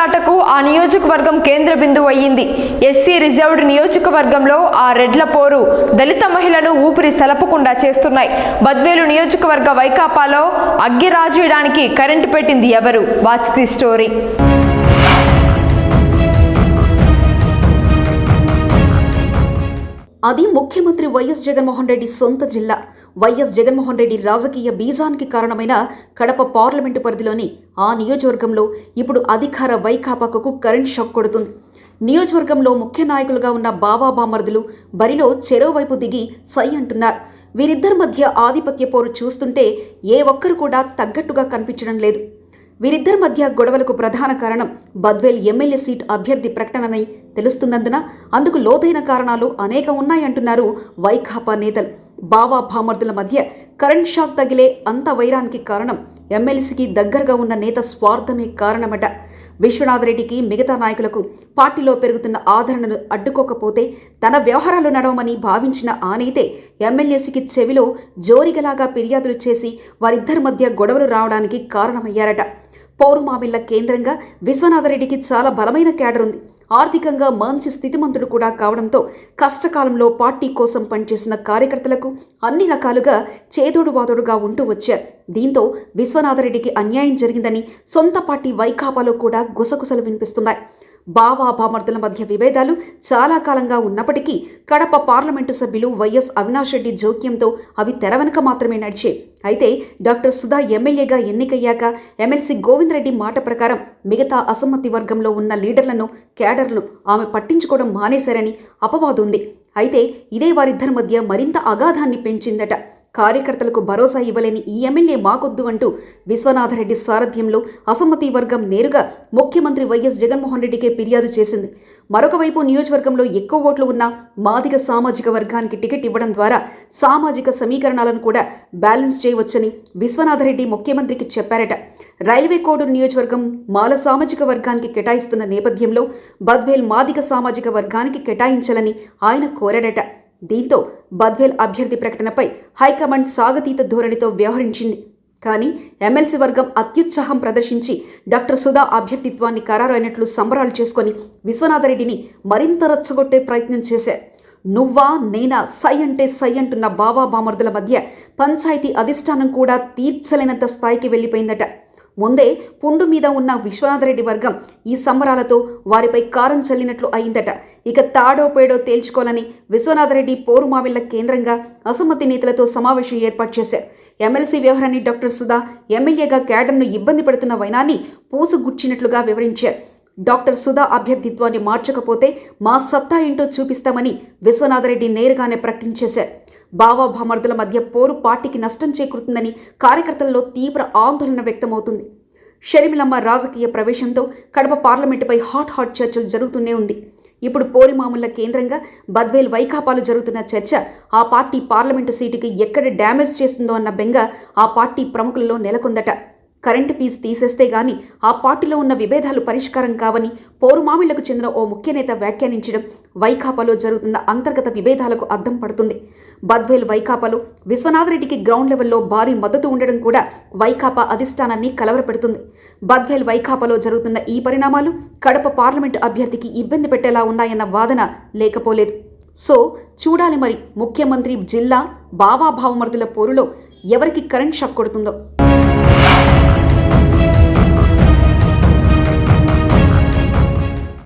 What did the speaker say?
ఆ నియోజకవర్గం కేంద్ర బిందువు అయ్యింది. ఎస్సీ రిజర్వ్డ్ నియోజకవర్గంలో ఆ రెడ్ల పోరు దళిత మహిళను ఊపిరి సలపకుండా చేస్తున్నాయి. బద్వేలు నియోజకవర్గ వైకాపాలో అగ్గి రాజేయడానికి కరెంటు పెట్టింది ఎవరు? Watch the story. అది ముఖ్యమంత్రి వైఎస్ జగన్మోహన్ రెడ్డి సొంత జిల్లా. వైఎస్ జగన్మోహన్ రెడ్డి రాజకీయ బీజానికి కారణమైన కడప పార్లమెంటు పరిధిలోని ఆ నియోజకవర్గంలో ఇప్పుడు అధికార వైకాపాకు కరెంట్ షాక్ కొడుతుంది. నియోజకవర్గంలో ముఖ్య నాయకులుగా ఉన్న బాబా బామర్దులు బరిలో చెరోవైపు దిగి సై అంటున్నారు. వీరిద్దరి మధ్య ఆధిపత్య పోరు చూస్తుంటే ఏ ఒక్కరు కూడా తగ్గట్టుగా కనిపించడం లేదు. వీరిద్దరి మధ్య గొడవలకు ప్రధాన కారణం బద్వేల్ ఎమ్మెల్యే సీట్ అభ్యర్థి ప్రకటనని తెలుస్తున్నందున అందుకు లోతైన కారణాలు అనేక ఉన్నాయంటున్నారు వైకాపా నేతలు. బావా భామర్దుల మధ్య కరెంట్ షాక్ తగిలే అంత వైరానికి కారణం ఎమ్మెల్సీకి దగ్గరగా ఉన్న నేత స్వార్థమే కారణమట. విశ్వనాథరెడ్డికి మిగతా నాయకులకు పార్టీలో పెరుగుతున్న ఆదరణను అడ్డుకోకపోతే తన వ్యవహారాలు నడవమని భావించిన ఆ నేతే ఎమ్మెల్యేసీకి చెవిలో జోరిగలాగా ఫిర్యాదులు చేసి వారిద్దరి మధ్య గొడవలు రావడానికి కారణమయ్యారట. పౌరుమామిళ్ళ కేంద్రంగా విశ్వనాథరెడ్డికి చాలా బలమైన క్యాడర్ ఉంది. ఆర్థికంగా మంచి స్థితిమంతుడు కూడా కావడంతో కష్టకాలంలో పార్టీ కోసం పనిచేసిన కార్యకర్తలకు అన్ని రకాలుగా చేదోడు వాదోడుగా ఉంటూ వచ్చారు. దీంతో విశ్వనాథరెడ్డికి అన్యాయం జరిగిందని సొంత పార్టీ వైకాపాలో కూడా గుసగుసలు వినిపిస్తున్నాయి. బావా బామర్దుల మధ్య విభేదాలు చాలా కాలంగా ఉన్నప్పటికీ కడప పార్లమెంటు సభ్యులు వైఎస్ అవినాష్ రెడ్డి జోక్యంతో అవి తెరవెనక మాత్రమే నడిచే. అయితే డాక్టర్ సుధా ఎమ్మెల్యేగా ఎన్నికయ్యాక ఎమ్మెల్సీ గోవిందరెడ్డి మాట ప్రకారం మిగతా అసమ్మతి వర్గంలో ఉన్న లీడర్లను క్యాడర్లను ఆమె పట్టించుకోవడం మానేశారని అపవాదు ఉంది అయితే ఇదే వారిద్దరి మధ్య మరింత అగాధాన్ని పెంచిందట. కార్యకర్తలకు భరోసా ఇవ్వలేని ఈ ఎమ్మెల్యే మాకొద్దు అంటూ విశ్వనాథరెడ్డి సారథ్యంలో అసమ్మతి వర్గం నేరుగా ముఖ్యమంత్రి వైఎస్ జగన్మోహన్ రెడ్డికే ఫిర్యాదు చేసింది. మరొక వైపు నియోజకవర్గంలో ఎక్కువ ఓట్లు ఉన్న మాదిగ సామాజిక వర్గానికి టికెట్ ఇవ్వడం ద్వారా సామాజిక సమీకరణాలను కూడా బ్యాలెన్స్ చేయవచ్చని విశ్వనాథరెడ్డి ముఖ్యమంత్రికి చెప్పారట. రైల్వే కోడూరు నియోజకవర్గం మాల సామాజిక వర్గానికి కేటాయిస్తున్న నేపథ్యంలో బద్వేల్ మాదిగ సామాజిక వర్గానికి కేటాయించాలని ఆయన కోరాడట. దీంతో బద్వేల్ అభ్యర్థి ప్రకటనపై హైకమాండ్ సాగతీత ధోరణితో వ్యవహరించింది. కానీ ఎమ్మెల్సీ వర్గం అత్యుత్సాహం ప్రదర్శించి డాక్టర్ సుధా అభ్యర్థిత్వాన్ని ఖరారు అయినట్లు సంబరాలు చేసుకొని విశ్వనాథరెడ్డిని మరింత రచ్చగొట్టే ప్రయత్నం చేశారు. నువ్వా నేనా సై అంటే సై అంటున్న బావా బామర్దుల మధ్య పంచాయతీ అధిష్టానం కూడా తీర్చలేనంత స్థాయికి వెళ్ళిపోయిందట. ముందే పుండు మీద ఉన్న విశ్వనాథరెడ్డి వర్గం ఈ సంబరాలతో వారిపై కారం చల్లినట్లు అయిందట. ఇక తాడో పేడో తేల్చుకోవాలని విశ్వనాథరెడ్డి పోరుమావిళ్ళ కేంద్రంగా అసమ్మతి నేతలతో సమావేశం ఏర్పాటు చేశారు. ఎమ్మెల్సీ వ్యవహారాన్ని డాక్టర్ సుధా ఎమ్మెల్యేగా క్యాడర్ను ఇబ్బంది పెడుతున్న వైనాన్ని పూసుగుచ్చినట్లుగా వివరించారు. డాక్టర్ సుధా అభ్యర్థిత్వాన్ని మార్చకపోతే మా సత్తా ఏంటో చూపిస్తామని విశ్వనాథరెడ్డి నేరుగానే ప్రకటించేశారు. బావా భామర్దుల మధ్య పోరు పార్టీకి నష్టం చేకూరుతుందని కార్యకర్తల్లో తీవ్ర ఆందోళన వ్యక్తమవుతుంది. షర్మిలమ్మ రాజకీయ ప్రవేశంతో కడప పార్లమెంటుపై హాట్ హాట్ చర్చలు జరుగుతూనే ఉంది. ఇప్పుడు పోరిమాముల కేంద్రంగా బద్వేల్ వైకాపాలు జరుగుతున్న చర్చ ఆ పార్టీ పార్లమెంటు సీటుకి ఎక్కడ డ్యామేజ్ చేస్తుందో అన్న బెంగ ఆ పార్టీ ప్రముఖులలో నెలకొందట. కరెంటు ఫీజు తీసేస్తే గాని ఆ పార్టీలో ఉన్న విభేదాలు పరిష్కారం కావని పౌరుమామిళ్ళకు చెందిన ఓ ముఖ్య నేత వ్యాఖ్యానించడం వైకాపాలో జరుగుతున్న అంతర్గత విభేదాలకు అద్దం పడుతుంది. బద్వేల్ వైకాపాలో విశ్వనాథరెడ్డికి గ్రౌండ్ లెవెల్లో భారీ మద్దతు ఉండడం కూడా వైకాపా అధిష్టానాన్ని కలవరపెడుతుంది. బద్వేల్ వైకాపాలో జరుగుతున్న ఈ పరిణామాలు కడప పార్లమెంటు అభ్యర్థికి ఇబ్బంది పెట్టేలా ఉన్నాయన్న వాదన లేకపోలేదు. సో చూడాలి మరి ముఖ్యమంత్రి జిల్లా బావా భావమర్దుల పోరులో ఎవరికి కరెంట్ షాక్ కొడుతుందో.